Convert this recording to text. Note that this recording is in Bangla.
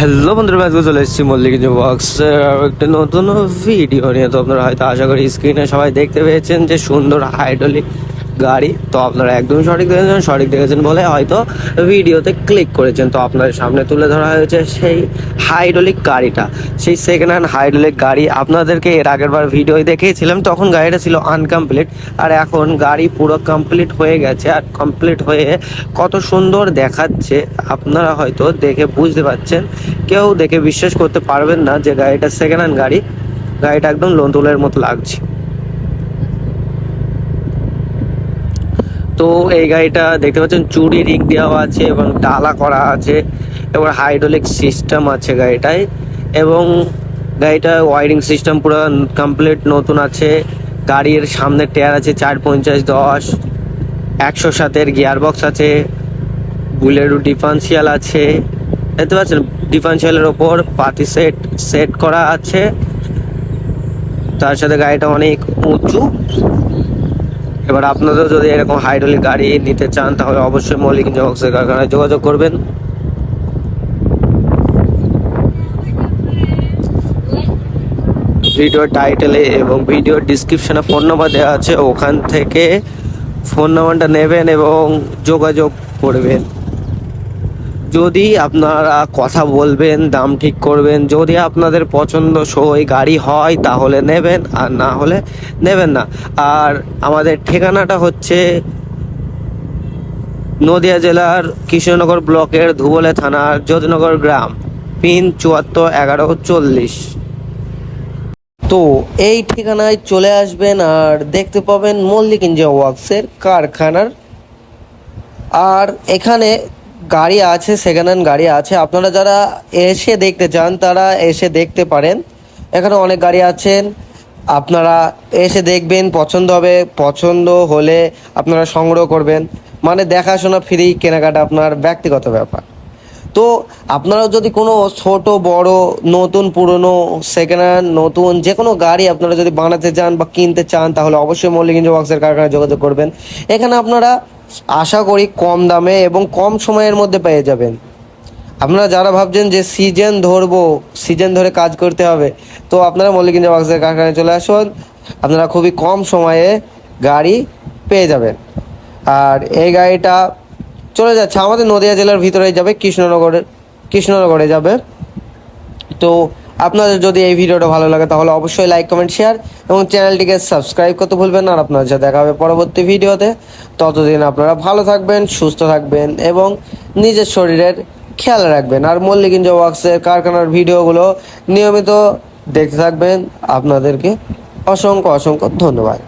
হ্যালো বন্ধুরা, আজকে চলে এসেছি মল্লিক বক্স একটা নতুন ভিডিও নিয়ে। তো আপনারা হয়তো আশা করি স্ক্রিনে সবাই দেখতে পেয়েছেন যে সুন্দর হাইড্রোলিক গাড়ি, তো আপনারা একদম সঠিক দেখেছেন সঠিক দেখেছেন বলে হয়তো ভিডিওতে ক্লিক করেছেন। তো আপনাদের সামনে তুলে ধরা হয়েছে সেই হাইড্রোলিক গাড়িটা। সেই সেকেন্ড হ্যান্ড হাইড্রোলিক গাড়ি আপনাদেরকে এর আগের বার ভিডিও দেখিয়েছিলাম, তখন গাড়িটা ছিল আনকমপ্লিট আর এখন গাড়ি পুরো কমপ্লিট হয়ে গেছে, আর কমপ্লিট হয়ে কত সুন্দর দেখাচ্ছে। আপনারা হয়তো দেখে বুঝতে পারছেন, কেউ দেখে বিশ্বাস করতে পারবেন না যে গাড়িটা সেকেন্ড হ্যান্ড গাড়ি। গাড়িটা একদম লোনতুলের মতো লাগছে। তো এই গাড়িটা দেখতে পাচ্ছেন, চুরি, রিং দেওয়া আছে এবং ডালা করা আছে এবার হাইড্রোলিক সিস্টেম আছে গাড়িটায় এবং গাড়িটা ওয়ারিং সিস্টেম পুরো কমপ্লিট নতুন আছে। গাড়ির সামনে টায়ার আছে চার পঞ্চাশ দশ, একশো সাতের গিয়ার বক্স আছে বুলেরো ডিফারেন্সিয়াল আছে। দেখতে পাচ্ছেন ডিফারেন্সিয়ালের ওপর পাতি সেট সেট করা আছে। তার সাথে গাড়িটা অনেক উঁচু। এবার আপনাদের যদি এরকম হাইড্রোলিক গাড়ি নিতে চান, তাহলে অবশ্যই মৌলিক জবক্সের কারখানায় যোগাযোগ করবেন। ভিডিও টাইটেলে এবং ভিডিও ডিসক্রিপশনে ফোন নাম্বার দেওয়া আছে, ওখান থেকে ফোন নাম্বারটা নেবেন এবং যোগাযোগ করবেন। যদি আপনারা কথা বলবেন, দাম ঠিক করবেন, যদি আপনাদের পছন্দ সই গাড়ি হয়, তাহলে নেবেন, আর না হলে নেবেন না। আর আমাদের ঠিকানাটা হচ্ছে নদিয়া জেলার কৃষ্ণনগর ব্লকের ধুবলে থানার যদুনগর গ্রাম, পিন চুয়াত্তর এগারো চল্লিশ। তো এই ঠিকানায় চলে আসবেন, আর দেখতে পাবেন মল্লিক ইঞ্জিয়া ওয়ার্কসের কারখানার। আর এখানে গাড়ি আছে সেকেন্ড হ্যান্ড গাড়ি আছে। আপনারা যারা এসে দেখতে চান, তারা এসে দেখতে পারেন। এখানে অনেক গাড়ি আছেন। আপনারা এসে দেখবেন, পছন্দ হবে। পছন্দ হলে আপনারা সংগ্রহ করবেন। মানে দেখাশোনা ফ্রি কেনাকাটা আপনার ব্যক্তিগত ব্যাপার। তো আপনারা যদি কোনো ছোট, বড়, নতুন, পুরনো সেকেন্ড হ্যান্ড নতুন যে কোনো গাড়ি আপনারা যদি বানাতে চান বা কিনতে চান, তাহলে অবশ্যই মল্লিক ইঞ্জিন ওয়ার্কসের কারখানায় যোগাযোগ করবেন। এখানে আপনারা আশা করি কম দামে এবং কম সময়ের মধ্যে পেয়ে যাবেন। আপনারা যারা ভাবছেন যে সিজন ধরবো, সিজন ধরে কাজ করতে হবে, তো আপনারা মল্লিক ইঞ্জিন ওয়ার্কসের কারখানায় চলে আসুন। আপনারা খুবই কম সময়ে গাড়ি পেয়ে যাবেন। আর এই গাড়িটা চলে যাচ্ছে, আমাদের নদিয়া জেলার ভিতরে যাবে, কৃষ্ণনগরের, কৃষ্ণনগরে যাবে। তো আপনাদের যদি এই ভিডিওটা ভালো লাগে, তাহলে অবশ্যই লাইক কমেন্ট শেয়ার এবং চ্যানেলটিকে সাবস্ক্রাইব করতে ভুলবেন না। আর আপনারা যা দেখা হবে পরবর্তী ভিডিওতে। ততদিন আপনারা ভালো থাকবেন, সুস্থ থাকবেন এবং নিজের শরীরের খেয়াল রাখবেন। আর মল্লিক ওয়াক্সের কারখানার ভিডিওগুলো নিয়মিত দেখতে থাকবেন। আপনাদেরকে অসংখ্য অসংখ্য ধন্যবাদ।